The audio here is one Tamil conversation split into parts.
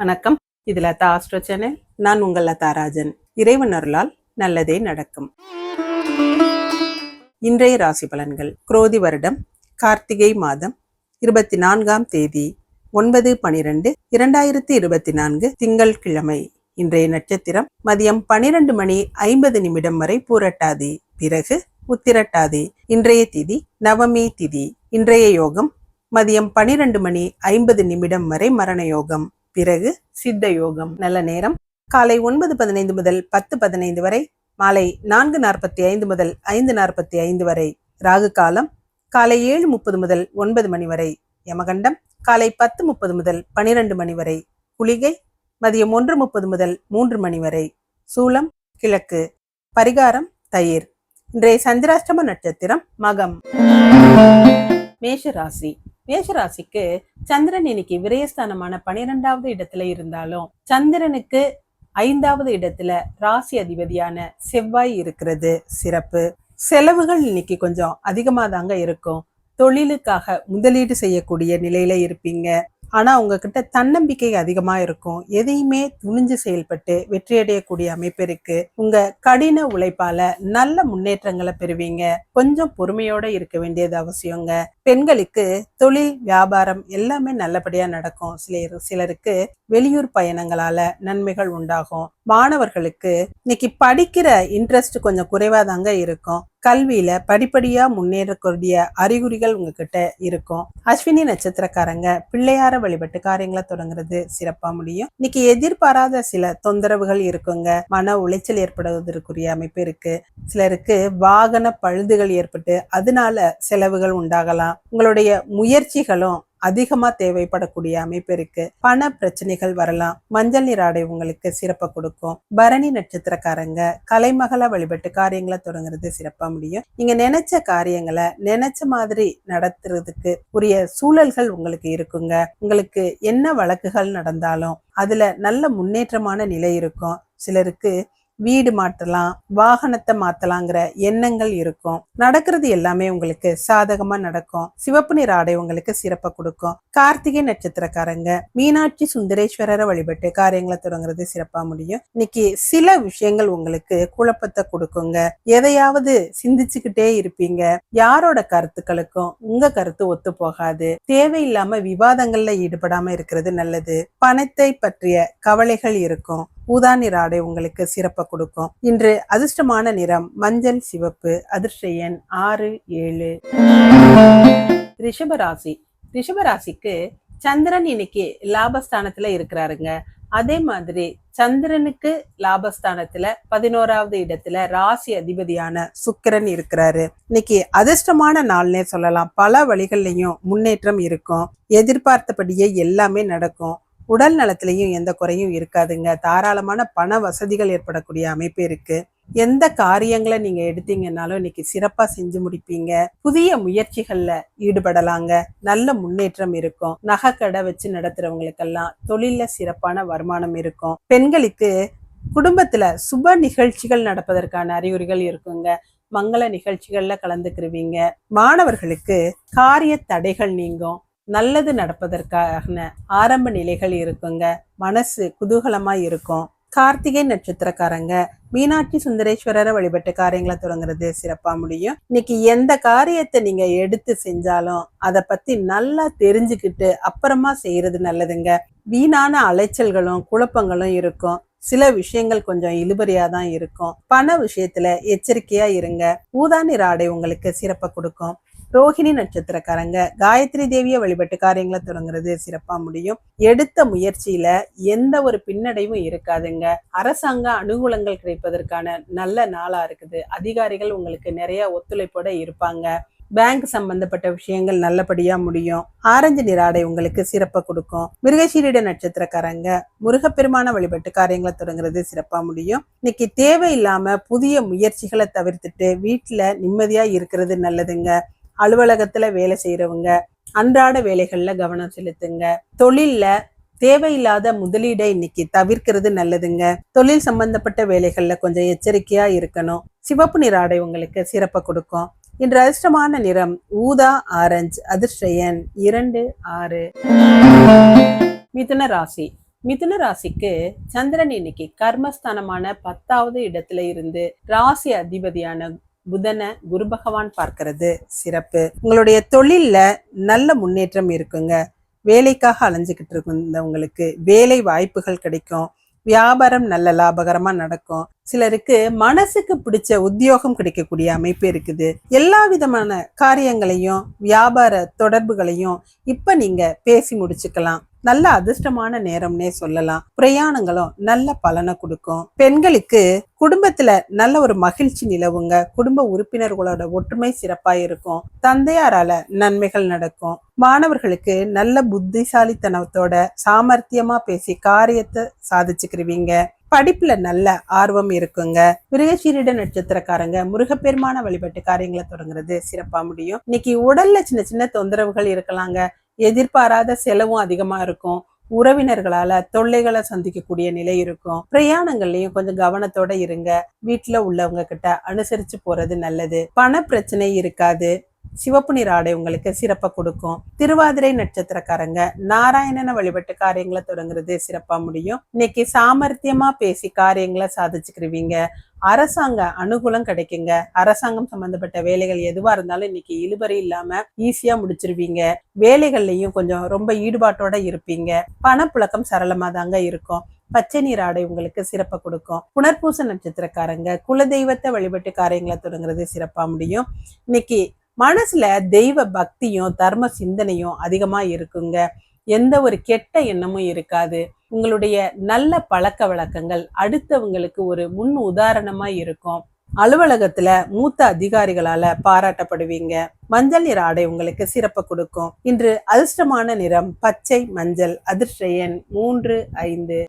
வணக்கம். இது லதா ஆஸ்ட்ரோ சேனல் நான் உங்கள் லதா ராஜன். இறைவன் அருளால் நல்லதே நடக்கும். இன்றைய ராசி பலன்கள். குரோதி வருடம் கார்த்திகை மாதம் இருபத்தி நான்காம் தேதி ஒன்பது பனிரெண்டு இரண்டாயிரத்தி இருபத்தி நான்கு திங்கள் கிழமை. இன்றைய நட்சத்திரம் மதியம் பனிரெண்டு மணி ஐம்பது நிமிடம் வரை பூரட்டாதி பிறகு உத்திரட்டாதி. இன்றைய திதி நவமி திதி. இன்றைய யோகம் மதியம் பனிரெண்டு மணி ஐம்பது நிமிடம் வரை மரண யோகம். பிறகு சித்த யோகம் நல்ல நேரம். காலை ஒன்பது பதினைந்து முதல் பத்து பதினைந்து வரை மாலை நான்கு நாற்பத்தி ஐந்து முதல் ஐந்து நாற்பத்தி ஐந்து வரை ராகு காலம் காலை ஏழு முப்பது முதல் ஒன்பது மணி வரை யமகண்டம் காலை பத்து முப்பது முதல் பனிரெண்டு மணி வரை குளிகை மதியம் ஒன்று முப்பது முதல் மூன்று மணி வரை சூலம் கிழக்கு பரிகாரம் தயிர். இன்றைய சந்திராஷ்டம நட்சத்திரம் மகம். மேஷ ராசி மேஷராசிக்கு சந்திரன் இன்னைக்கு விரயஸ்தானமான பனிரெண்டாவது இடத்துல இருந்தாலும் சந்திரனுக்கு ஐந்தாவது இடத்துல ராசி அதிபதியான செவ்வாய் இருக்கிறது. சிறப்பு. செலவுகள் இன்னைக்கு கொஞ்சம் அதிகமாக தாங்க இருக்கும். தொழிலுக்காக முதலீடு செய்யக்கூடிய நிலையில இருப்பீங்க. ஆனா உங்ககிட்ட தன்னம்பிக்கை அதிகமா இருக்கும். எதையுமே துணிஞ்சு செயல்பட்டு வெற்றியடையக்கூடிய அமைப்பு இருக்கு. உங்க கடின உழைப்பால நல்ல முன்னேற்றங்களை பெறுவீங்க. கொஞ்சம் பொறுமையோட இருக்க வேண்டியது அவசியங்க. பெண்களுக்கு தொழில் வியாபாரம் எல்லாமே நல்லபடியா நடக்கும். சிலர் சிலருக்கு வெளியூர் பயணங்களால நன்மைகள் உண்டாகும். மாணவர்களுக்கு இன்னைக்கு படிக்கிற இன்ட்ரெஸ்ட் கொஞ்சம் குறைவா தாங்க இருக்கும். கல்வியில படிப்படியா முன்னேறக்கூடிய அறிகுறிகள் உங்ககிட்ட இருக்கும். அஸ்வினி நட்சத்திரக்காரங்க பிள்ளையார வழிபட்டு காரியங்களை தொடங்குறது சிறப்பா முடியும். இன்னைக்கு எதிர்பாராத சில தொந்தரவுகள் இருக்குங்க. மன உளைச்சல் ஏற்படுவதற்குரிய அமைப்பு இருக்கு. சிலருக்கு வாகன பழுதுகள் ஏற்பட்டு அதனால செலவுகள் உண்டாகலாம். உங்களுடைய முயற்சிகளும் அதிகமா தேவைப்படக்கூடிய அமைப்பு இருக்கு. பண பிரச்சனைகள் வரலாம். மஞ்சள் நீர் ஆடை உங்களுக்கு சிறப்பை கொடுக்கும். பரணி நட்சத்திரக்காரங்க கலைமகளை வழிபட்டு காரியங்களை தொடங்குறது சிறப்பா முடியும். நீங்க நினைச்ச காரியங்களை நினைச்ச மாதிரி நடத்துறதுக்கு உரிய சூழல்கள் உங்களுக்கு இருக்குங்க. உங்களுக்கு என்ன வழக்குகள் நடந்தாலும் அதுல நல்ல முன்னேற்றமான நிலை இருக்கும். சிலருக்கு வீடு மாற்றலாம் வாகனத்தை மாத்தலாங்கிற எண்ணங்கள் இருக்கும். நடக்கிறது எல்லாமே உங்களுக்கு சாதகமா நடக்கும். சிவப்பு நிற ஆடை உங்களுக்கு சிறப்பை கொடுக்கும். கார்த்திகை நட்சத்திரக்காரங்க மீனாட்சி சுந்தரேஸ்வரரை வழிபட்டு காரியங்களை தொடங்குறது சிறப்பா முடியும். இன்னைக்கு சில விஷயங்கள் உங்களுக்கு குழப்பத்தை கொடுக்குங்க. எதையாவது சிந்திச்சுக்கிட்டே இருப்பீங்க. யாரோட கருத்துக்களுக்கும் உங்க கருத்து ஒத்து போகாது. தேவையில்லாம விவாதங்கள்ல ஈடுபடாம இருக்கிறது நல்லது. பணத்தை பற்றிய கவலைகள் இருக்கும். ஊதா நிற ஆடை உங்களுக்கு சிறப்பை கொடுக்கும். இன்று அதிர்ஷ்டமான நிறம் மஞ்சள் சிவப்பு அதிர்ஷ்ட எண் ஆறு ஏழு. ரிஷபராசி. ரிஷபராசிக்கு சந்திரன் இன்னைக்கு லாபஸ்தானத்துல இருக்கிறாருங்க. அதே மாதிரி சந்திரனுக்கு லாபஸ்தானத்துல பதினோராவது இடத்துல ராசி அதிபதியான சுக்கிரன் இருக்கிறாரு. இன்னைக்கு அதிர்ஷ்டமான நாள்னே சொல்லலாம். பல வழிகள்லையும் முன்னேற்றம் இருக்கும். எதிர்பார்த்தபடியே எல்லாமே நடக்கும். உடல் நலத்திலையும் எந்த குறையும் இருக்காதுங்க. தாராளமான பண வசதிகள் ஏற்படக்கூடிய அமைப்பு இருக்கு. எந்த காரியங்களை நீங்க எடுத்தீங்கன்னாலும் இன்னைக்கு சிறப்பா செஞ்சு முடிப்பீங்க. புதிய முயற்சிகள்ல ஈடுபடலாங்க. நல்ல முன்னேற்றம் இருக்கும். நகைக்கடை வச்சு நடத்துறவங்களுக்கெல்லாம் தொழில சிறப்பான வருமானம் இருக்கும். பெண்களுக்கு குடும்பத்துல சுப நிகழ்ச்சிகள் நடப்பதற்கான அறிகுறிகள் இருக்குங்க. மங்கள நிகழ்ச்சிகள்ல கலந்துக்கிருவீங்க. மாணவர்களுக்கு காரிய தடைகள் நீங்கும். நல்லது நடப்பதற்கான ஆரம்ப நிலைகள் இருக்குங்க. மனசு குதூகலமா இருக்கும். கார்த்திகை நட்சத்திரக்காரங்க மீனாட்சி சுந்தரேஸ்வரரை வழிபட்டு காரியங்களை தொடங்குறது சிறப்பா முடியும். இன்னைக்கு எந்த காரியத்தை நீங்க எடுத்து செஞ்சாலும் அதை பத்தி நல்லா தெரிஞ்சுக்கிட்டு அப்புறமா செய்யறது நல்லதுங்க. வீணான அலைச்சல்களும் குழப்பங்களும் இருக்கும். சில விஷயங்கள் கொஞ்சம் இழுபறியா தான் இருக்கும். பண விஷயத்துல எச்சரிக்கையா இருங்க. ஊதா நிற ஆடை உங்களுக்கு சிறப்பை கொடுக்கும். ரோஹிணி நட்சத்திரக்காரங்க. காயத்ரி தேவியை வழிபட்டு காரியங்களை தொடங்குறது சிறப்பா முடியும். எடுத்த முயற்சியில எந்த ஒரு பின்னடைவும் இருக்காதுங்க. அரசாங்க அனுகூலங்கள் கிடைப்பதற்கான நல்ல நாளா இருக்குது. அதிகாரிகள் உங்களுக்கு நிறைய ஒத்துழைப்போட இருப்பாங்க. பேங்க் சம்பந்தப்பட்ட விஷயங்கள் நல்லபடியா முடியும். ஆரஞ்சு நிறாடை உங்களுக்கு சிறப்பை கொடுக்கும். மிருகசீரிட நட்சத்திரக்காரங்க முருகப்பெருமான வழிபட்டு காரியங்களை தொடங்குறது சிறப்பா முடியும். இன்னைக்கு தேவையில்லாம புதிய முயற்சிகளை தவிர்த்துட்டு வீட்டுல நிம்மதியா இருக்கிறது நல்லதுங்க. அலுவலகத்துல வேலை செய்யறவங்க அன்றாட வேலைகள்ல கவனம் செலுத்துங்க. தொழில்ல தேவையில்லாத முதலீடை இன்னைக்கு தவிர்க்கிறது நல்லதுங்க. தொழில் சம்பந்தப்பட்ட வேலைகள்ல கொஞ்சம் எச்சரிக்கையா இருக்கணும். சிவப்பு நிற ஆடை உங்களுக்கு சிறப்பை கொடுக்கும். இன்று அதிர்ஷ்டமான நிறம் ஊதா ஆரஞ்சு அதிர்ஷ்டயன் இரண்டு ஆறு. மிதுன ராசி. மிதுன ராசிக்கு சந்திரன் இன்னைக்கு கர்மஸ்தானமான பத்தாவது இடத்துல இருந்து ராசி அதிபதியான புதனை குரு பகவான் பார்க்கறது. சிறப்பு. உங்களுடைய தொழில்ல நல்ல முன்னேற்றம் இருக்குங்க. வேலைக்காக அலைஞ்சுக்கிட்டு இருந்தவங்களுக்கு வேலை வாய்ப்புகள் கிடைக்கும். வியாபாரம் நல்ல லாபகரமா நடக்கும். சிலருக்கு மனசுக்கு பிடிச்ச உத்தியோகம் கிடைக்கக்கூடிய அமைப்பு இருக்குது. எல்லா விதமான காரியங்களையும் வியாபார தொடர்புகளையும் இப்ப நீங்க பேசி முடிச்சுக்கலாம். நல்ல அதிர்ஷ்டமான நேரம்னே சொல்லலாம். பிரயாணங்களும் நல்ல பலனை கொடுக்கும். பெண்களுக்கு குடும்பத்துல நல்ல ஒரு மகிழ்ச்சி நிலவுங்க. குடும்ப உறுப்பினர்களோட ஒற்றுமை சிறப்பா இருக்கும் தந்தையாரால நன்மைகள் நடக்கும். மாணவர்களுக்கு நல்ல புத்திசாலித்தனத்தோட சாமர்த்தியமா பேசி காரியத்தை சாதிச்சுக்கிருவீங்க. படிப்புல நல்ல ஆர்வம் இருக்குங்க. மிருகசீரிட நட்சத்திரக்காரங்க முருகப்பெருமான வழிபட்டு காரியங்களை தொடங்குறது சிறப்பா முடியும். இன்னைக்கு உடல்ல சின்ன சின்ன தொந்தரவுகள் இருக்கலாங்க. எதிர்பாராத செலவும் அதிகமா இருக்கும். உறவினர்களால தொல்லைகளை சந்திக்கக்கூடிய நிலை இருக்கும். பிரயாணங்கள்லயும் கொஞ்சம் கவனத்தோட இருங்க. வீட்டுல உள்ளவங்க கிட்ட அனுசரிச்சு போறது நல்லது. பண பிரச்சனை இருக்காது. சிவப்பு நிற ஆடை உங்களுக்கு சிறப்பை கொடுக்கும். திருவாதிரை நட்சத்திரக்காரங்க நாராயணனை வழிபட்டு காரியங்களை தொடங்குறது சிறப்பா முடியும். இன்னைக்கு சாமர்த்தியமா பேசி காரியங்களை சாதிச்சுக்கிருவீங்க. அரசாங்க அனுகூலம் கிடைக்குங்க. அரசாங்கம் சம்பந்தப்பட்ட வேலைகள் எதுவா இருந்தாலும் இன்னைக்கு இழுபறி இல்லாம ஈஸியா முடிச்சிருவீங்க. வேலைகள்லயும் கொஞ்சம் ரொம்ப ஈடுபாட்டோட இருப்பீங்க. பணப்புழக்கம் சரளமா தாங்க இருக்கும். பச்சை நீர் ஆடை உங்களுக்கு சிறப்பை கொடுக்கும். புனர்பூச நட்சத்திரக்காரங்க குலதெய்வத்தை வழிபட்டு காரியங்களை தொடங்குறது சிறப்பா முடியும். இன்னைக்கு மனசுல தெய்வ பக்தியும் தர்ம சிந்தனையும் அதிகமா இருக்குங்க. எந்த ஒரு கெட்ட எண்ணமும் இருக்காது. உங்களுடைய நல்ல பழக்க வழக்கங்கள் அடுத்தவங்களுக்கு ஒரு முன் உதாரணமா இருக்கும். அலுவலகத்துல மூத்த அதிகாரிகளால பாராட்டப்படுவீங்க. மஞ்சள் நிற ஆடை உங்களுக்கு சிறப்பு கொடுக்கும். இன்று அதிர்ஷ்டமான நிறம் பச்சை மஞ்சள் அதிர்ஷ்டன் மூன்று ஐந்து.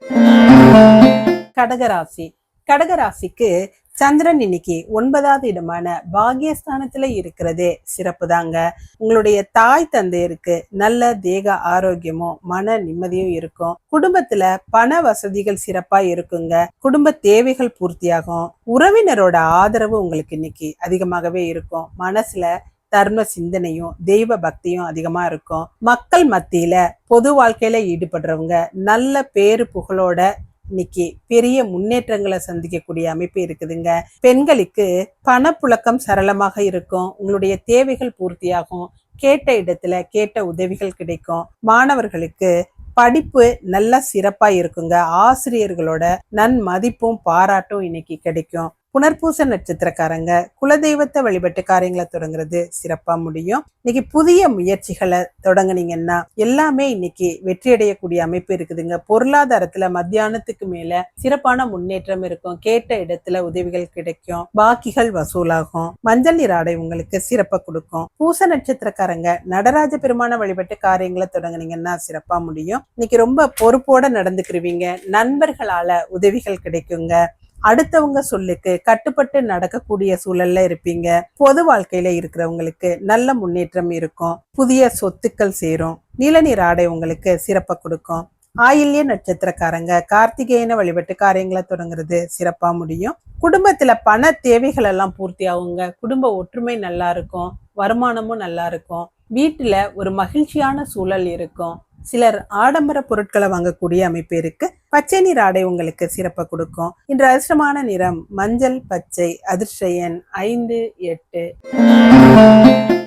கடகராசி. கடகராசிக்கு சந்திரன் இன்னைக்கு ஒன்பதாவது இடமான பாகியஸ்தானத்துல இருக்கிறதே. சிறப்பு தாங்க உங்களுடைய தாய் தந்தையருக்கு நல்ல தேக ஆரோக்கியமும் மன நிம்மதியும் இருக்கும். குடும்பத்துல பண வசதிகள் சிறப்பா இருக்குங்க. குடும்ப தேவைகள் பூர்த்தியாகும். உறவினரோட ஆதரவு உங்களுக்கு இன்னைக்கு அதிகமாகவே இருக்கும். மனசுல தர்ம சிந்தனையும் தெய்வ பக்தியும் அதிகமா இருக்கும். மக்கள் மத்தியில பொது வாழ்க்கையில ஈடுபடுறவங்க நல்ல பேரு புகழோட இன்னைக்கு பெரிய முன்னேற்றங்களை சந்திக்கக்கூடிய அமைப்பு இருக்குதுங்க. பெண்களுக்கு பணப்புழக்கம் சரளமாக இருக்கும். உங்களுடைய தேவைகள் பூர்த்தியாகும். கேட்ட இடத்துல கேட்ட உதவிகள் கிடைக்கும். மாணவர்களுக்கு படிப்பு நல்லா சிறப்பா இருக்குங்க. ஆசிரியர்களோட நன் மதிப்பும் பாராட்டும் இன்னைக்கு கிடைக்கும். புனர்பூச நட்சத்திரக்காரங்க குலதெய்வத்தை வழிபட்டு காரியங்களை தொடங்குறது சிறப்பா முடியும். இன்னைக்கு புதிய முயற்சிகளை தொடங்குனீங்கன்னா எல்லாமே இன்னைக்கு வெற்றியடையக்கூடிய அமைப்பு இருக்குதுங்க. பொருளாதாரத்துல மத்தியானத்துக்கு மேல சிறப்பான முன்னேற்றம் இருக்கும். கேட்ட இடத்துல உதவிகள் கிடைக்கும். பாக்கிகள் வசூலாகும். மஞ்சள் நீர் ஆடை உங்களுக்கு சிறப்பை கொடுக்கும். பூச நட்சத்திரக்காரங்க நடராஜ பெருமான வழிபட்டு காரியங்களை தொடங்குனீங்கன்னா சிறப்பா முடியும். இன்னைக்கு ரொம்ப பொறுப்போட நடந்துக்கிருவீங்க. நண்பர்களால உதவிகள் கிடைக்குங்க. அடுத்தவங்க சொல்லுக்கு கட்டுப்பட்டு நடக்கக்கூடிய சூழல்ல இருப்பீங்க. பொது வாழ்க்கையில இருக்கிறவங்களுக்கு நல்ல முன்னேற்றம் இருக்கும். புதிய சொத்துக்கள் சேரும். நீலநீர் ஆடை உங்களுக்கு சிறப்பை கொடுக்கும். ஆயில்ய நட்சத்திரக்காரங்க கார்த்திகேயன வழிபட்டு காரியங்களை தொடங்குறது சிறப்பா முடியும். குடும்பத்துல பண தேவைகள் எல்லாம் பூர்த்தி ஆகுங்க. குடும்ப ஒற்றுமை நல்லா இருக்கும். வருமானமும் நல்லா இருக்கும். வீட்டுல ஒரு மகிழ்ச்சியான சூழல் இருக்கும். சிலர் ஆடம்பர பொருட்களை வாங்கக்கூடிய அமைப்பு இருக்கு. பச்சை நிற ஆடை உங்களுக்கு சிறப்பை கொடுக்கும். இன்று அதிர்ஷ்டமான நிறம் மஞ்சள் பச்சை அதிர்ஷ்டன் ஐந்து எட்டு.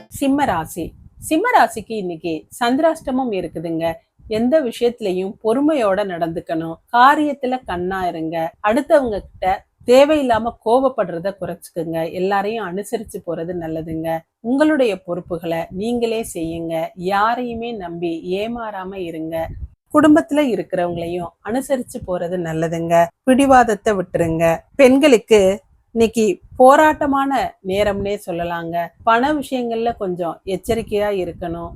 சிம்ம ராசி. சிம்ம ராசிக்கு இன்னைக்கு சந்திராஷ்டமம் இருக்குதுங்க. எந்த விஷயத்திலையும் பொறுமையோட நடந்துக்கணும். காரியத்துல கண்ணா இருங்க. அடுத்தவங்க கிட்ட தேவையில்லாம கோபப்படுறத குறைச்சிக்கோங்க. எல்லாரையும் அனுசரிச்சு போறது நல்லதுங்க. உங்களுடைய பொறுப்புகளை நீங்களே செய்யுங்க. யாரையுமே நம்பி ஏமாறாம இருங்க. குடும்பத்துல இருக்கிறவங்களையும் அனுசரிச்சு போறது நல்லதுங்க. பிடிவாதத்தை விட்டுருங்க. பெண்களுக்கு இன்னைக்கு போராட்டமான நேரம்னே சொல்லலாங்க. பண விஷயங்கள்ல கொஞ்சம் எச்சரிக்கையா இருக்கணும்.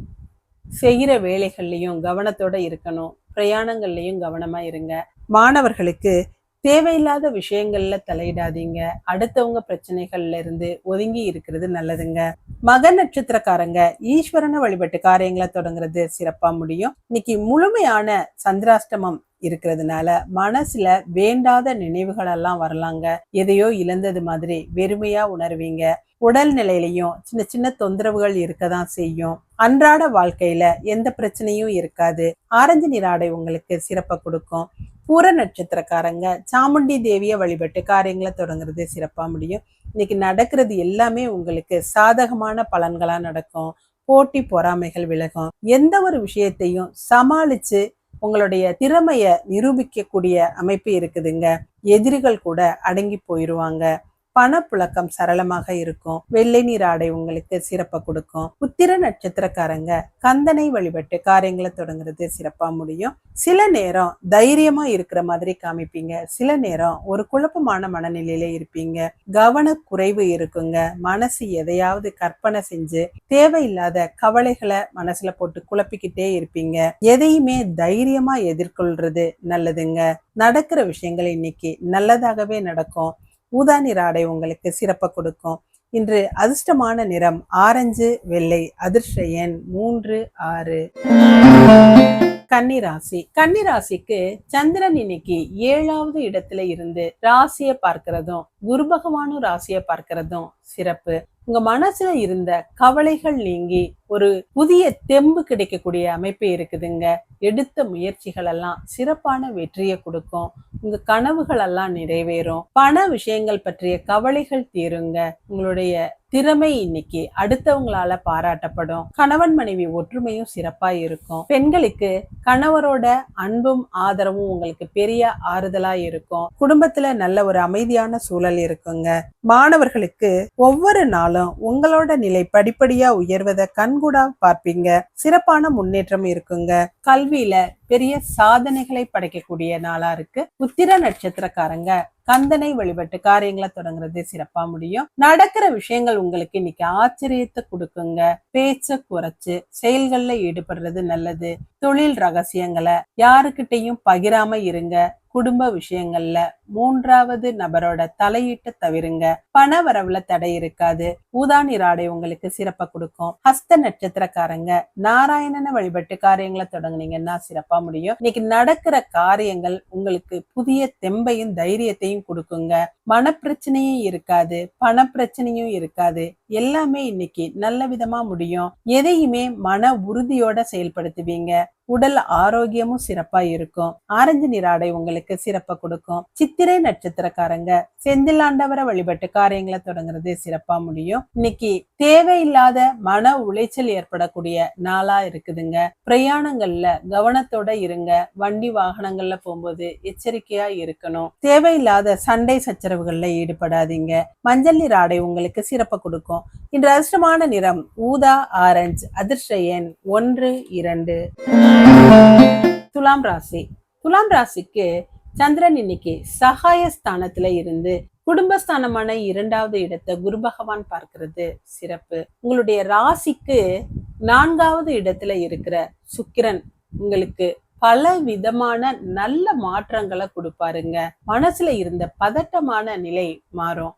செய்யற வேலைகள்லையும் கவனத்தோட இருக்கணும். பிரயாணங்கள்லயும் கவனமா இருங்க. மாணவர்களுக்கு தேவையில்லாத விஷயங்கள்ல தலையிடாதீங்க. அடுத்தவங்க பிரச்சனைகள்ல இருந்து ஒதுங்கி இருக்கிறது நல்லதுங்க. மக நட்சத்திரக்காரங்க ஈஸ்வரனை வழிபட்டு காரியங்களை தொடங்குறது சிறப்பா முடியும். இன்னைக்கு முழுமையான சந்திராஷ்டமம் இருக்கிறதுனால மனசுல வேண்டாத நினைவுகள் எல்லாம் வரலாங்க. எதையோ இழந்தது மாதிரி வெறுமையா உணர்வீங்க. உடல் நிலையிலையும் சின்ன சின்ன தொந்தரவுகள் இருக்கதான் செய்யும். அன்றாட வாழ்க்கையில எந்த பிரச்சனையும் இருக்காது. ஆரஞ்சு நிறாடை உங்களுக்கு சிறப்பை கொடுக்கும். பூர நட்சத்திரக்காரங்க சாமுண்டி தேவியை வழிபட்டு காரியங்களை தொடங்குறது சிறப்பாக முடியும். இன்னைக்கு நடக்கிறது எல்லாமே உங்களுக்கு சாதகமான பலன்களாக நடக்கும். போட்டி பொறாமைகள் விலகும். எந்த ஒரு விஷயத்தையும் சமாளித்து உங்களுடைய திறமையை நிரூபிக்கக்கூடிய அமைப்பு இருக்குதுங்க. எதிரிகள் கூட அடங்கி போயிடுவாங்க பணப்புழக்கம் சரளமாக இருக்கும். வெள்ளை நீர் ஆடை உங்களுக்கு சிறப்பை கொடுக்கும். உத்திர நட்சத்திரக்காரங்க கந்தனை வழிபட்டு காரியங்களை தொடங்குறது சிறப்பா முடியும். சில நேரம் தைரியமா இருக்கிற மாதிரி காமிப்பீங்க. சில நேரம் ஒரு குழப்பமான மனநிலையில இருப்பீங்க. கவன குறைவு இருக்குங்க. மனசு எதையாவது கற்பனை செஞ்சு தேவையில்லாத கவலைகளை மனசுல போட்டு குழப்பிக்கிட்டே இருப்பீங்க. எதையுமே தைரியமா எதிர்கொள்றது நல்லதுங்க. நடக்கிற விஷயங்கள் இன்னைக்கு நல்லதாகவே நடக்கும். ஊதா நிற ஆடை உங்களுக்கு சிறப்பை கொடுக்கும். இன்று அதிர்ஷ்டமான நிறம் ஆரஞ்சு வெள்ளை அதிர்ஷ்ட எண் மூன்று ஆறு. கன்னிராசி. கன்னிராசிக்கு சந்திரன் இன்னைக்கு ஏழாவது இடத்துல இருந்து ராசியை பார்க்கிறதும் குரு பகவானும் ராசியை பார்க்கிறதும் சிறப்பு. உங்க மனசுல இருந்த கவலைகள் நீங்கி ஒரு புதிய தெம்பு கிடைக்கக்கூடிய அமைப்பு இருக்குதுங்க. எடுத்த முயற்சிகள் எல்லாம் சிறப்பான வெற்றியை கொடுக்கும். உங்க கனவுகள் எல்லாம் நிறைவேறும். பண விஷயங்கள் பற்றிய கவலைகள் தீருங்க. உங்களுடைய திறமை இன்னைக்கு அடுத்தவங்களால பாராட்டப்படும். கணவன் மனைவி ஒற்றுமையும் சிறப்பா இருக்கும். பெண்களுக்கு கணவரோட அன்பும் ஆதரவும் உங்களுக்கு பெரிய ஆறுதலா இருக்கும். குடும்பத்துல நல்ல ஒரு அமைதியான சூழல் இருக்குங்க. மாணவர்களுக்கு ஒவ்வொரு நாளும் உங்களோட நிலை படிப்படியா உயர்வதை கண்கூடா பார்ப்பீங்க. சிறப்பான முன்னேற்றம் இருக்குங்க. கல்வியில பெரிய சாதனைகளை படைக்கக்கூடிய நாளா இருக்கு. உத்திர நட்சத்திரக்காரங்க கந்தனை வழிபட்டு காரியங்களை தொடங்குறது சிறப்பா முடியும். நடக்கிற விஷயங்கள் உங்களுக்கு இன்னைக்கு ஆச்சரியத்தை கொடுக்குங்க. பேச்ச குறைச்சு செயல்கள்ல ஈடுபடுறது நல்லது. தொழில் ரகசியங்களை யாருக்கிட்டையும் பகிராம இருங்க. குடும்ப விஷயங்கள்ல மூன்றாவது நபரோட தலையீட்டு தவிருங்க. பண வரவுல தடை இருக்காது. ஊதா நீராடை உங்களுக்கு சிறப்பா கொடுக்கும். ஹஸ்த நட்சத்திரக்காரங்க நாராயணனை வழிபட்டு காரியங்களை தொடங்குனீங்கன்னா சிறப்பா முடியும். இன்னைக்கு நடக்கிற காரியங்கள் உங்களுக்கு புதிய தெம்பையும் தைரியத்தையும் கொடுக்குங்க. மனப்பிரச்சனையும் இருக்காது. பண பிரச்சனையும் இருக்காது. எல்லாமே இன்னைக்கு நல்ல விதமா முடியும். எதையுமே மன உறுதியோட செயல்படுத்துவீங்க. உடல் ஆரோக்கியமும் சிறப்பா இருக்கும். ஆரஞ்சு நீராடை உங்களுக்கு சிறப்பை கொடுக்கும். சித்திரை நட்சத்திரக்காரங்க. செந்திலாண்டவரை வழிபட்டு காரியங்களை தொடங்குறது சிறப்பா முடியும். இன்னைக்கு தேவையில்லாத மன உளைச்சல் ஏற்படக்கூடிய நாளா இருக்குதுங்க. பிரயாணங்கள்ல கவனத்தோட இருங்க. வண்டி வாகனங்கள்ல போகும்போது எச்சரிக்கையா இருக்கணும். தேவையில்லாத சண்டை சச்சரவுகள்ல ஈடுபடாதீங்க. மஞ்சள் நிற ஆடை உங்களுக்கு சிறப்பை கொடுக்கும். இன்று அதிர்ஷ்டமான நிறம் ஊதா ஆரஞ்சு அதிர்ஷ்ட எண் ஒன்று இரண்டு. துலாம் ராசி. துலாம் ராசிக்கு சந்திரன் இன்னைக்கு சகாய ஸ்தானத்துல இருந்து குடும்பஸ்தானமான இரண்டாவது இடத்தை குரு பகவான் பார்க்கிறது. சிறப்பு. உங்களுடைய ராசிக்கு நான்காவது இடத்துல இருக்கிற சுக்கிரன் உங்களுக்கு பல விதமான நல்ல மாற்றங்களை கொடுப்பாருங்க. மனசுல இருந்த பதட்டமான நிலை மாறும்.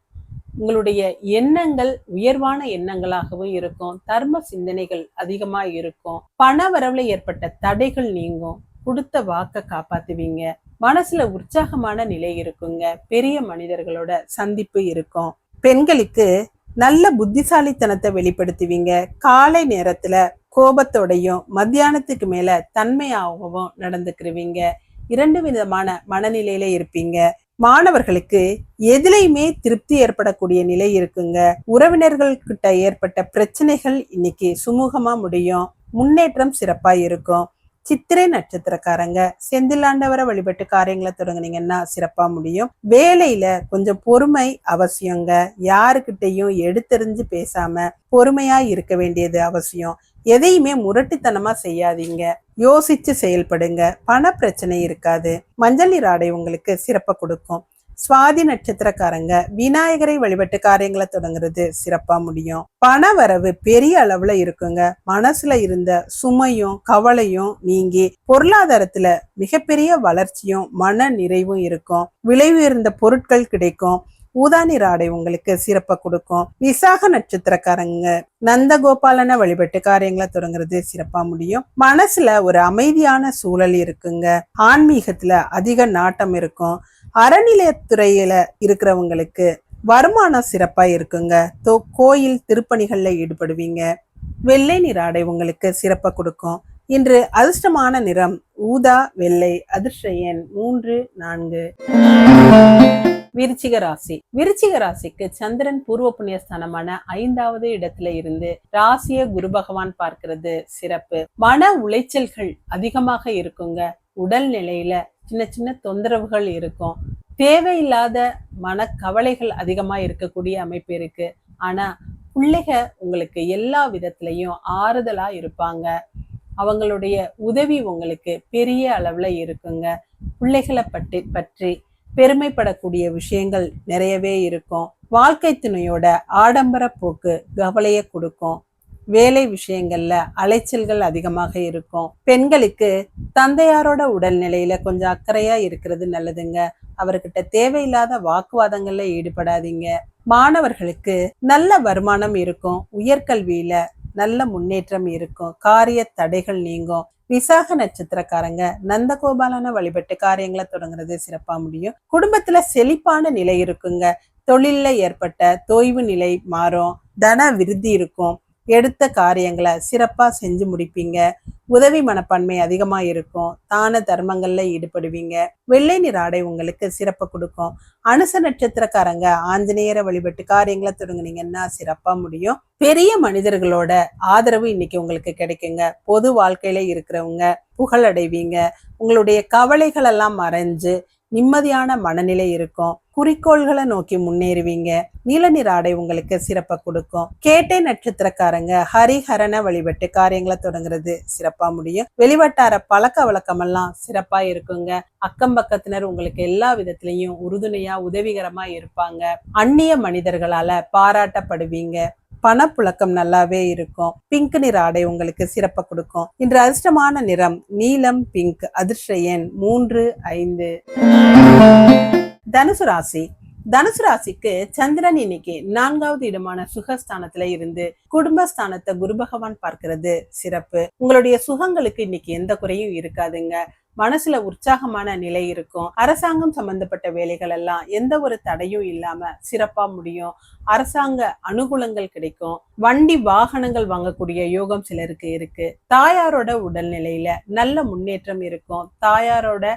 உங்களுடைய எண்ணங்கள் உயர்வான எண்ணங்களாகவும் இருக்கும். தர்ம சிந்தனைகள் அதிகமா இருக்கும். பண வரவுல ஏற்பட்ட தடைகள் நீங்கும். கொடுத்த வாக்க காப்பாத்துவீங்க. மனசுல உற்சாகமான நிலை இருக்குங்க. பெரிய மனிதர்களோட சந்திப்பு இருக்கும். பெண்களுக்கு நல்ல புத்திசாலித்தனத்தை வெளிப்படுத்துவீங்க. காலை நேரத்துல கோபத்தோடையும் மத்தியானத்துக்கு மேல தன்மையாகவும் நடந்துக்கிருவீங்க. இரண்டு விதமான மனநிலையில இருப்பீங்க. மாணவர்களுக்கு எதிலையுமே திருப்தி ஏற்படக்கூடிய நிலை இருக்குங்க. உறவினர்கள் கிட்ட ஏற்பட்ட பிரச்சனைகள் இன்னைக்கு சுமூகமா முடியும். முன்னேற்றம் சிறப்பா இருக்கும். சித்திரை நட்சத்திரக்காரங்க செந்திலாண்டவரை வழிபட்டு காரியங்களை தொடங்குனீங்கன்னா சிறப்பா முடியும். வேலையில கொஞ்சம் பொறுமை அவசியங்க. யாருக்கிட்டையும் எடுத்தெறிஞ்சு பேசாம பொறுமையா இருக்க வேண்டியது அவசியம். எதையுமே முரட்டுத்தனமா செய்யாதீங்க. யோசிச்சு செயல்படுங்க. பண பிரச்சனை இருக்காது. மஞ்சள் நீர் ஆடை உங்களுக்கு சிறப்பை கொடுக்கும். சுவாதி நட்சத்திரக்காரங்க விநாயகரை வழிபட்டு காரியங்களை தொடங்குறது சிறப்பா முடியும். பண வரவு பெரிய அளவுல இருக்குங்க. மனசுல இருந்த சுமையும் கவலையும் நீங்கி பொருளாதாரத்துல மிகப்பெரிய வளர்ச்சியும் மன நிறைவும் இருக்கும். விலை உயர்ந்த பொருட்கள் கிடைக்கும். ஊதா நிற ஆடை உங்களுக்கு சிறப்பை கொடுக்கும். விசாக நட்சத்திரக்காரங்க நந்தகோபாலனை வழிபட்டு காரியங்களை தொடங்குறது சிறப்பா முடியும். மனசுல ஒரு அமைதியான சூழல் இருக்குங்க. ஆன்மீகத்துல அதிக நாட்டம் இருக்கும். அறநிலையத்துறையில இருக்கிறவங்களுக்கு வருமானம் சிறப்பா இருக்குங்க. தோ- கோயில் திருப்பணிகள்ல ஈடுபடுவீங்க. வெள்ளை நிற ஆடை உங்களுக்கு சிறப்பை கொடுக்கும். இன்று அதிர்ஷ்டமான நிறம் ஊதா வெள்ளை அதிர்ஷ்ட எண் மூன்று நான்கு. விருச்சிக ராசி. விருச்சிக ராசிக்கு சந்திரன் பூர்வ புண்ணியஸ்தானமான ஐந்தாவது இடத்துல இருந்து ராசிய குரு பகவான் பார்க்கிறது சிறப்பு. மன உளைச்சல்கள் அதிகமாக இருக்குங்க. உடல் நிலையில சின்ன சின்ன தொந்தரவுகள் இருக்கும். தேவையில்லாத மனக்கவலைகள் அதிகமாக இருக்கக்கூடிய அமைப்பு இருக்கு. ஆனா பிள்ளைக உங்களுக்கு எல்லா விதத்துலையும் ஆறுதலா இருப்பாங்க. அவங்களுடைய உதவி உங்களுக்கு பெரிய அளவில் இருக்குங்க. பிள்ளைகளை பற்றி பற்றி பெருமைப்படக்கூடிய விஷயங்கள் நிறையவே இருக்கும். வாழ்க்கை துணையோட ஆடம்பர போக்கு கவலையை கொடுக்கும். வேலை விஷயங்கள்ல அலைச்சல்கள் அதிகமாக இருக்கும். பெண்களுக்கு தந்தையாரோட உடல்நிலையில கொஞ்சம் அக்கறையா இருக்கிறது நல்லதுங்க. அவர்கிட்ட தேவையில்லாத வாக்குவாதங்கள்ல ஈடுபடாதீங்க. மாணவர்களுக்கு நல்ல வருமானம் இருக்கும். உயர்கல்வியில நல்ல முன்னேற்றம் இருக்கும். காரிய தடைகள் நீங்கும். விசாக நட்சத்திரக்காரங்க நந்தகோபாலன வழிபட்டு காரியங்களை தொடங்குறது சிறப்பா முடியும். குடும்பத்துல செழிப்பான நிலை இருக்குங்க. தொழில்ல ஏற்பட்ட தொய்வு நிலை மாறும். தன விருத்தி இருக்கும். எடுத்த காரியங்களை சிறப்பாக செஞ்சு முடிப்பீங்க. உதவி மனப்பான்மை அதிகமாக இருக்கும். தான தர்மங்களில் ஈடுபடுவீங்க. வெள்ளை நிற ஆடை உங்களுக்கு சிறப்பை கொடுக்கும். அனுச நட்சத்திரக்காரங்க ஆஞ்சநேயரை வழிபட்டு காரியங்களை தொடங்குனீங்கன்னா சிறப்பாக முடியும். பெரிய மனிதர்களோட ஆதரவு இன்னைக்கு உங்களுக்கு கிடைக்குங்க. பொது வாழ்க்கையில இருக்கிறவங்க புகழடைவீங்க. உங்களுடைய கவலைகள் எல்லாம் மறைஞ்சு நிம்மதியான மனநிலை இருக்கும். குறிக்கோள்களை நோக்கி முன்னேறுவீங்க. நீல ஆடை உங்களுக்கு சிறப்பை கொடுக்கும். கேட்டை நட்சத்திரக்காரங்க ஹரிஹரனை வழிபட்டு காரியங்களை தொடங்குறது சிறப்பா முடியும். வெளிவட்டார பழக்க வழக்கமெல்லாம் சிறப்பா இருக்குங்க. அக்கம் பக்கத்தினர் உங்களுக்கு எல்லா விதத்திலையும் உறுதுணையா உதவிகரமா இருப்பாங்க. அந்நிய மனிதர்களால பாராட்டப்படுவீங்க. பணப்புழக்கம் நல்லாவே இருக்கும். பிங்க் நிற ஆடை உங்களுக்கு சிறப்பை கொடுக்கும். இன்று அதிர்ஷ்டமான நிறம் நீலம் பிங்க். அதிர்ஷ்ட எண் மூன்று ஐந்து. தனுசு ராசி. தனுசு ராசிக்கு சந்திரன் இன்னைக்கு நான்காவது இடமான சுகஸ்தானத்துல இருந்து குடும்பஸ்தானத்தை குரு பகவான் பார்க்கிறது சிறப்பு. உங்களுடைய சுகங்களுக்கு இன்னைக்கு எந்த குறையும் இருக்காதுங்க. மனசுல உற்சாகமான நிலை இருக்கும். அரசாங்கம் சம்பந்தப்பட்ட வேலைகள் எல்லாம் எந்த ஒரு தடையும் இல்லாம சிறப்பா முடியும். அரசாங்க அனுகூலங்கள் கிடைக்கும். வண்டி வாகனங்கள் வாங்கக்கூடிய யோகம் சிலருக்கு இருக்கு. தாயாரோட உடல்நிலையில நல்ல முன்னேற்றம் இருக்கும். தாயாரோட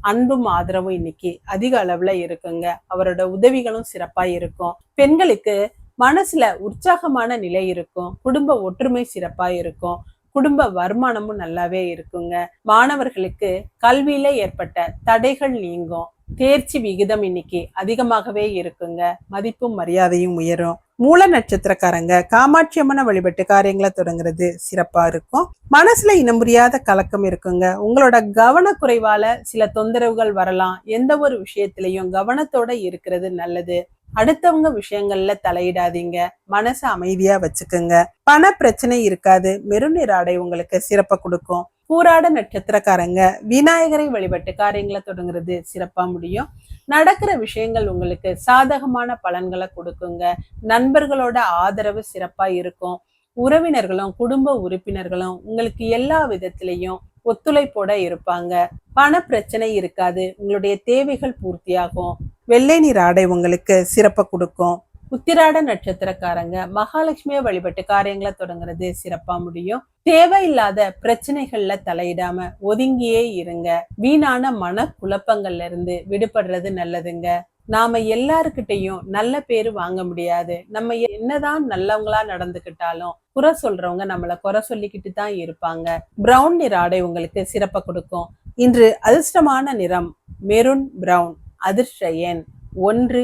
அன்பும் ஆதரவும் இன்னைக்கு அதிக அளவுல இருக்குங்க. அவரோட உதவிகளும் சிறப்பா இருக்கும். பெண்களுக்கு மனசுல உற்சாகமான நிலை இருக்கும். குடும்ப ஒற்றுமை சிறப்பா இருக்கும். குடும்ப வருமானமும் நல்லாவே இருக்குங்க. மாணவர்களுக்கு கல்வியில ஏற்பட்ட தடைகள் நீங்கும். தேர்ச்சி விகிதம் இன்னைக்கு அதிகமாகவே இருக்குங்க. மதிப்பும் மரியாதையும் உயரும். மூல நட்சத்திரக்காரங்க காமாட்சி அம்மனை வழிபட்டு காரியங்களை தொடங்குறது சிறப்பா இருக்கும். மனசுல இனம் புரியாத கலக்கம் இருக்குங்க. உங்களோட கவனக்குறைவால சில தொந்தரவுகள் வரலாம். எந்த ஒரு விஷயத்திலையும் கவனத்தோட இருக்கிறது நல்லது. அடுத்தவங்க விஷயங்கள்ல தலையிடாதீங்க. மனசை அமைதியா வச்சுக்கோங்க. பண பிரச்சனை இருக்காது. மெருநிற ஆடை உங்களுக்கு சிறப்பை கொடுக்கும். பூராட நட்சத்திரக்காரங்க விநாயகரை வழிபட்டு காரியங்களை தொடங்குறது சிறப்பா முடியும். நடக்கிற விஷயங்கள் உங்களுக்கு சாதகமான பலன்களை கொடுக்குங்க. நண்பர்களோட ஆதரவு சிறப்பா இருக்கும். உறவினர்களும் குடும்ப உறுப்பினர்களும் உங்களுக்கு எல்லா விதத்திலையும் ஒத்துழைப்போட இருப்பாங்க. பண பிரச்சனை இருக்காது. உங்களுடைய தேவைகள் பூர்த்தியாகும். வெள்ளை நீர் ஆடை உங்களுக்கு சிறப்பை கொடுக்கும். உத்திராட நட்சத்திரக்காரங்க மகாலட்சுமியை வழிபட்டு காரியங்களை தொடங்குறது சிறப்பா முடியும். தேவையில்லாத பிரச்சனைகள்ல தலையிடாம ஒதுங்கியே இருங்க. வீணான மன குழப்பங்கள்ல இருந்து விடுபடுறது நல்லதுங்க. நாம எல்லாருக்கிட்டையும் நல்ல பேரு வாங்க முடியாது. நம்ம என்னதான் நல்லவங்களா நடந்துகிட்டாலும் குறை சொல்றவங்க நம்மள குறை சொல்லிக்கிட்டு தான் இருப்பாங்க. பிரவுன் நிற ஆடை உங்களுக்கு சிறப்பை கொடுக்கும். இன்று அதிர்ஷ்டமான நிறம் மெரூன் பிரவுன் அதிர்ஷ்ட எண் ஒன்று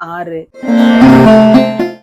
ஆறு.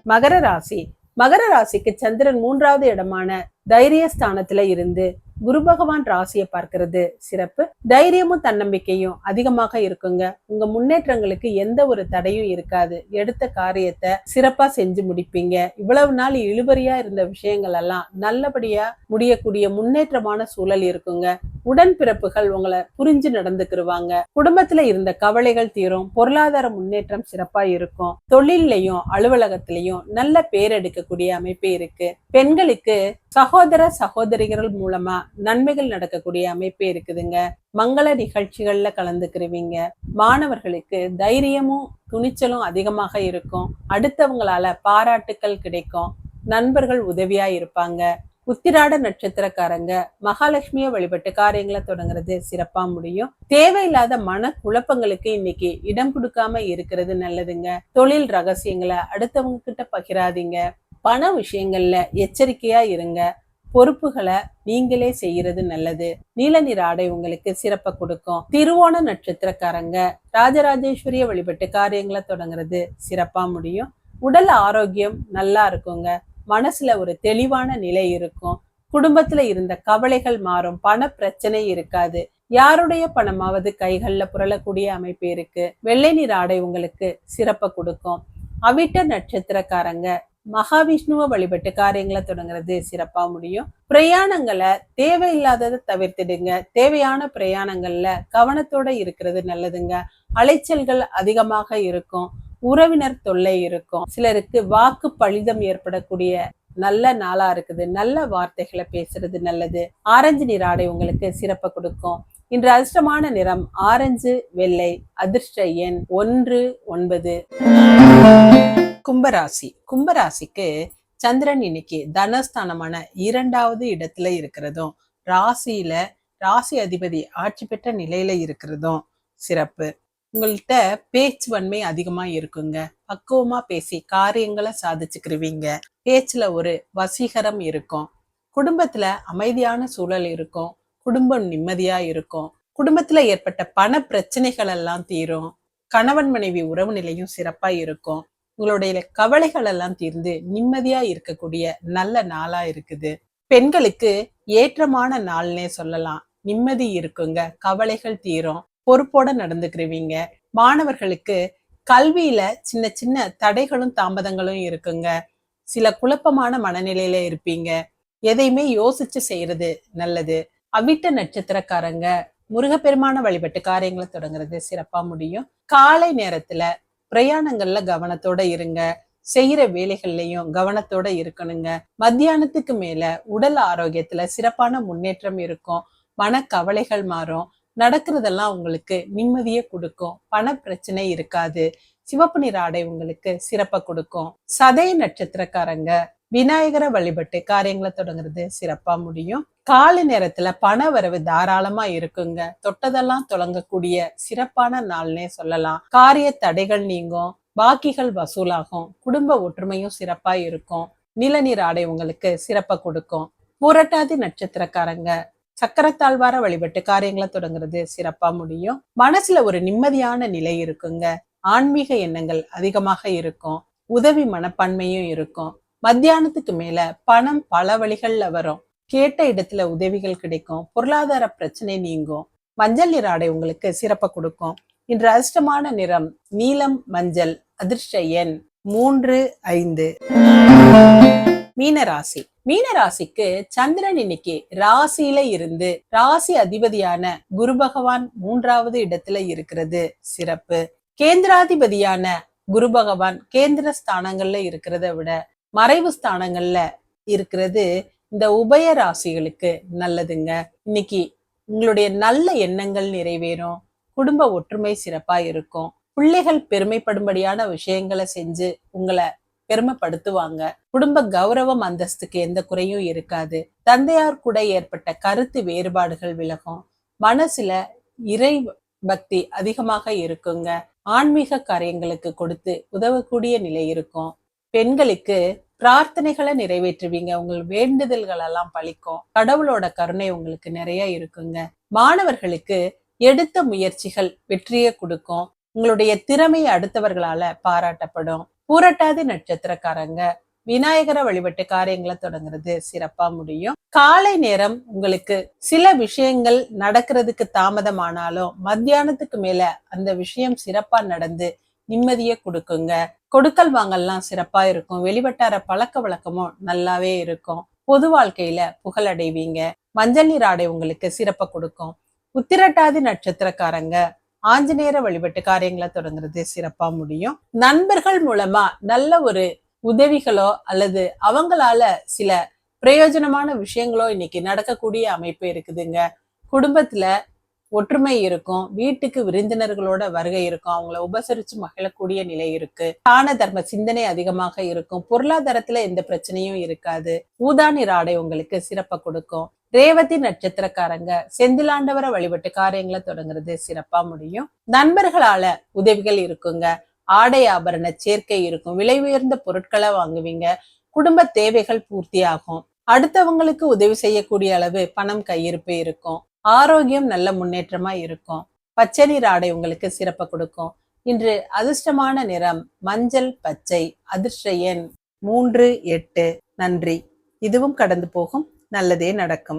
மகர ராசி. மகர ராசிக்கு சந்திரன் மூன்றாவது இடமான தைரிய ஸ்தானத்துல இருந்து குரு பகவான் ராசியை பார்க்கிறது சிறப்பு. தைரியமும் தன்னம்பிக்கையும் அதிகமாக இருக்குங்க. உங்க முன்னேற்றங்களுக்கு எந்த ஒரு தடையும் இருக்காது. எடுத்த காரியத்தை சிறப்பா செஞ்சு முடிப்பீங்க. இவ்வளவு நாள் இழுபறியா இருந்த விஷயங்கள் எல்லாம் நல்லபடியா முடியக்கூடிய முன்னேற்றமான சூழல் இருக்குங்க. உடன்பிறப்புகள் உங்களை புரிஞ்சு நடந்துக்கிருவாங்க. குடும்பத்துல இருந்த கவலைகள் தீரும். பொருளாதார முன்னேற்றம் சிறப்பா இருக்கும். தொழிலையும் அலுவலகத்திலையும் நல்ல பேர் எடுக்கக்கூடிய அமைப்பு இருக்கு. பெண்களுக்கு சகோதர சகோதரிகள் மூலமா நன்மைகள் நடக்கக்கூடிய அமைப்பு இருக்குதுங்க. மங்கள நிகழ்ச்சிகள்ல கலந்துக்கிருவீங்க. மாணவர்களுக்கு தைரியமும் துணிச்சலும் அதிகமாக இருக்கும். அடுத்தவங்களால பாராட்டுக்கள் கிடைக்கும். நண்பர்கள் உதவியா இருப்பாங்க. உத்திராட நட்சத்திரக்காரங்க மகாலட்சுமியை வழிபட்டு காரியங்களை தொடங்குறது சிறப்பா முடியும். தேவையில்லாத மன குழப்பங்களுக்கு இன்னைக்கு இடம் கொடுக்காம இருக்கிறது நல்லதுங்க. தொழில் ரகசியங்களை அடுத்தவங்க கிட்ட பகிராதீங்க. பண விஷயங்கள்ல எச்சரிக்கையா இருங்க. பொறுப்புகளை நீங்களே செய்யறது நல்லது. நீல நிற ஆடை உங்களுக்கு சிறப்ப கொடுக்கும். திருவோண நட்சத்திரக்காரங்க ராஜராஜேஸ்வரிய வழிபட்டு காரியங்களை தொடங்குறது சிறப்பா முடியும். உடல் ஆரோக்கியம் நல்லா இருக்குங்க. மனசுல ஒரு தெளிவான நிலை இருக்கும். குடும்பத்துல இருந்த கவலைகள் மாறும். பண பிரச்சனை இருக்காது. யாருடைய பணமாவது கைகள்ல புரளக்கூடிய அமைப்பு இருக்கு. வெள்ளை நீர் ஆடை உங்களுக்கு சிறப்ப கொடுக்கும். அவிட்ட நட்சத்திரக்காரங்க மகாவிஷ்ணுவை வழிபட்டு காரியங்களை தொடங்குறது சிறப்பா முடியும். பிரயாணங்களை தேவையில்லாததை தவிர்த்துடுங்க. தேவையான பிரயாணங்கள்ல கவனத்தோட இருக்கிறது நல்லதுங்க. அலைச்சல்கள் அதிகமாக இருக்கும். உறவினர் தொல்லை இருக்கும். சிலருக்கு வாக்கு பழிதம் ஏற்படக்கூடிய நல்ல நாளா இருக்குது. நல்ல வார்த்தைகளை பேசுறது நல்லது. ஆரஞ்சு நிற ஆடை உங்களுக்கு சிறப்பை கொடுக்கும். இன்று அதிர்ஷ்டமான நிறம் ஆரஞ்சு வெள்ளை. அதிர்ஷ்ட எண் ஒன்று ஒன்பது. கும்பராசி. கும்பராசிக்கு சந்திரன் இன்னைக்கு தனஸ்தானமான இரண்டாவது இடத்துல இருக்கிறதும் ராசியில ராசி அதிபதி ஆட்சி பெற்ற நிலையில இருக்கிறதும் சிறப்பு. உங்கள்கிட்ட பேச்சு வன்மை அதிகமா இருக்குங்க. பக்குவமா பேசி காரியங்களை சாதிச்சுக்கிருவீங்க. பேச்சுல ஒரு வசீகரம் இருக்கும். குடும்பத்துல அமைதியான சூழல் இருக்கும். குடும்பம் நிம்மதியா இருக்கும். குடும்பத்துல ஏற்பட்ட பண பிரச்சனைகள் எல்லாம் தீரும். கணவன் மனைவி உறவு நிலையும் சிறப்பா இருக்கும். உங்களுடைய கவலைகள் எல்லாம் தீர்ந்து நிம்மதியா இருக்கக்கூடிய நல்ல நாளா இருக்குது. பெண்களுக்கு ஏற்றமான நாள்னே சொல்லலாம். நிம்மதி இருக்குங்க. கவலைகள் தீரும். பொறுப்போட நடந்துக்கிருவீங்க. மாணவர்களுக்கு கல்வியில சின்ன சின்ன தடைகளும் தாமதங்களும் இருக்குங்க. சில குழப்பமான மனநிலையில இருப்பீங்க. எதையுமே யோசிச்சு செய்யறது நல்லது. அவிட்ட நட்சத்திரக்காரங்க முருகப்பெருமான வழிபட்டு காரியங்களை தொடங்குறது சிறப்பா முடியும். காலை நேரத்துல பிரயாணங்கள்ல கவனத்தோட இருங்க. செய்யற வேலைகள்லயும் கவனத்தோட இருக்கணுங்க. மத்தியானத்துக்கு மேல உடல் ஆரோக்கியத்துல சிறப்பான முன்னேற்றம் இருக்கும். மன கவலைகள் மாறும். நடக்கிறதெல்லாம் உங்களுக்கு நிம்மதியை கொடுக்கும். பண பிரச்சனை இருக்காது. சிவப்பு நிற ஆடை உங்களுக்கு சிறப்பை கொடுக்கும். சதய நட்சத்திரக்காரங்க விநாயகரை வழிபட்டு காரியங்களை தொடங்குறது சிறப்பா முடியும். காலை நேரத்துல பண வரவு தாராளமா இருக்குங்க. தொட்டதெல்லாம் தொடங்கக்கூடிய சிறப்பான நாள்னே சொல்லலாம். காரிய தடைகள் நீங்கும் பாக்கிகள் வசூலாகும் குடும்ப ஒற்றுமையும் சிறப்பா இருக்கும். நிலநீர் ஆடை உங்களுக்கு சிறப்பை கொடுக்கும். புரட்டாதி நட்சத்திரக்காரங்க சக்கரத்தாழ்வார வழிபட்டு காரியங்களை தொடங்குறது சிறப்பா முடியும். மனசுல ஒரு நிம்மதியான நிலை இருக்குங்க. ஆன்மீக எண்ணங்கள் அதிகமாக இருக்கும். உதவி மனப்பான்மையும் இருக்கும். மத்தியானத்துக்கு மேல பணம் பல வழிகள்ல வரும். கேட்ட இடத்துல உதவிகள் கிடைக்கும். பொருளாதார பிரச்சனை நீங்கும். மஞ்சள் நிற ஆடை உங்களுக்கு சிறப்பை கொடுக்கும். இன்று அதிர்ஷ்டமான நிறம் நீலம் மஞ்சள் அதிர்ஷ்ட எண் மூன்று ஐந்து. மீனராசி. மீனராசிக்கு சந்திரன் இன்னைக்கு ராசியில இருந்து ராசி அதிபதியான குரு பகவான் மூன்றாவது இடத்துல இருக்கிறது. சிறப்பு. கேந்திராதிபதியான குரு பகவான் கேந்திர ஸ்தானங்கள்ல இருக்கிறத விட மறைவு ஸ்தானங்கள்ல இருக்கிறது இந்த உபய ராசிகளுக்கு நல்லதுங்க. இன்னைக்கு உங்களுடைய நல்ல எண்ணங்கள் நிறைவேறும். குடும்ப ஒற்றுமை சிறப்பா இருக்கும். பிள்ளைகள் பெருமைப்படும்படியான விஷயங்களை செஞ்சு உங்களை பெருமைப்படுத்துவாங்க. குடும்ப கௌரவம் அந்தஸ்துக்கு எந்த குறையும் இருக்காது. தந்தையார் கூட ஏற்பட்ட கருத்து வேறுபாடுகள் விலகும். மனசுல இறை பக்தி அதிகமாக இருக்குங்க. ஆன்மீக காரியங்களுக்கு கொடுத்து உதவக்கூடிய நிலை இருக்கும். பெண்களுக்கு பிரார்த்தனைகளை நிறைவேற்றுவீங்க. உங்கள் வேண்டுதல்கள் எல்லாம் பழிக்கும். கடவுளோட கருணை உங்களுக்கு நிறைய இருக்குங்க. மாணவர்களுக்கு எடுத்த முயற்சிகள் வெற்றியை கொடுக்கும். உங்களுடைய திறமை அடுத்தவர்களால பாராட்டப்படும். பூரட்டாதி நட்சத்திரக்காரங்க விநாயகரை வழிபட்டு காரியங்களை தொடங்குறது சிறப்பா முடியும். காலை நேரம் உங்களுக்கு சில விஷயங்கள் நடக்கிறதுக்கு தாமதமானாலும் மத்தியானத்துக்கு மேல அந்த விஷயம் சிறப்பா நடந்து நிம்மதியை கொடுக்குங்க. கொடுக்கல் வாங்கல்லாம் சிறப்பா இருக்கும். வெளிவட்டார பழக்க வழக்கமும் நல்லாவே இருக்கும். பொது வாழ்க்கையில புகழடைவீங்க. மஞ்சள் நீர் ஆடை உங்களுக்கு சிறப்பை கொடுக்கும். உத்திரட்டாதி நட்சத்திரக்காரங்க ஆஞ்சநேயர வழிபட்டு காரியங்களை தொடங்குறது சிறப்பா முடியும். நண்பர்கள் மூலமா நல்ல ஒரு உதவிகளோ அல்லது அவங்களால சில பிரயோஜனமான விஷயங்களோ இன்னைக்கு நடக்கக்கூடிய அமைப்பு இருக்குதுங்க. குடும்பத்துல ஒற்றுமை இருக்கும் வீட்டுக்கு விருந்தினர்களோட வருகை இருக்கும் அவங்கள உபசரிச்சு மகிழக்கூடிய நிலை இருக்கு. தான தர்ம சிந்தனை அதிகமாக இருக்கும். பொருளாதாரத்துல எந்த பிரச்சனையும் இருக்காது. ஊதானி ஆடை உங்களுக்கு சிறப்பை கொடுக்கும். ரேவதி நட்சத்திரக்காரங்க செந்திலாண்டவரை வழிபட்டு காரியங்களை தொடங்குறது சிறப்பா முடியும். நண்பர்களால உதவிகள் இருக்குங்க. ஆடை ஆபரண சேர்க்கை இருக்கும். விலை உயர்ந்த பொருட்களை வாங்குவீங்க. குடும்ப தேவைகள் பூர்த்தி ஆகும் அடுத்தவங்களுக்கு உதவி செய்யக்கூடிய அளவு பணம் கையிருப்பு இருக்கும். ஆரோக்கியம் நல்ல முன்னேற்றமா இருக்கும். பச்சை நீர் ஆடை உங்களுக்கு சிறப்பை கொடுக்கும். இன்று அதிர்ஷ்டமான நிறம் மஞ்சள் பச்சை அதிர்ஷ்ட எண் மூன்று எட்டு. நன்றி. இதுவும் கடந்து போகும். நல்லதே நடக்கும்.